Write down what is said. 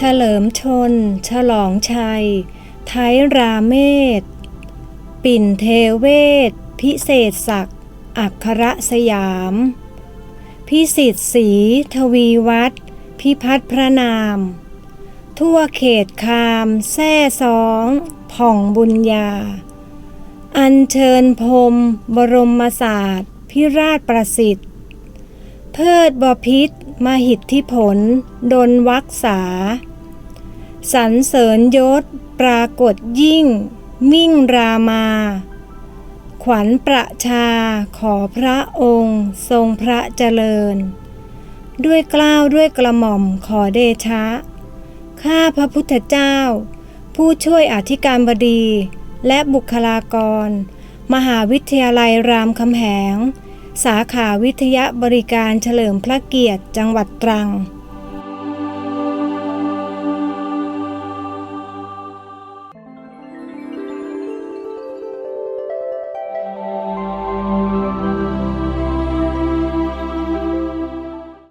เฉลิมชน ฉลองชัย ไทยราเมศ ปิ่นเทเวศ พิเศษศักดิ์ อัครสยาม พิสิทธิ์ศรีทวีวัฒน์พิพัฒน์พระนาม ทั่วเขตคาม แท่สองผ่องบุญญา อัญเชิญพรมบรมศาสตร์ พิราชประสิทธิ์ เพิดบพิษ มหิทธิผล ดนวักษา สรรเสริญยศ ปรากฏยิ่ง มิ่งรามา ขวัญประชาขอพระองค์ ทรงพระเจริญ ด้วยกล้าวด้วยกระหม่อมขอเดชะ ข้าพระพุทธเจ้า ผู้ช่วยอธิการบดีและบุคลากร มหาวิทยาลัยรามคำแหง สาขาวิทยาบริการเฉลิมพระเกียรติจังหวัดตรัง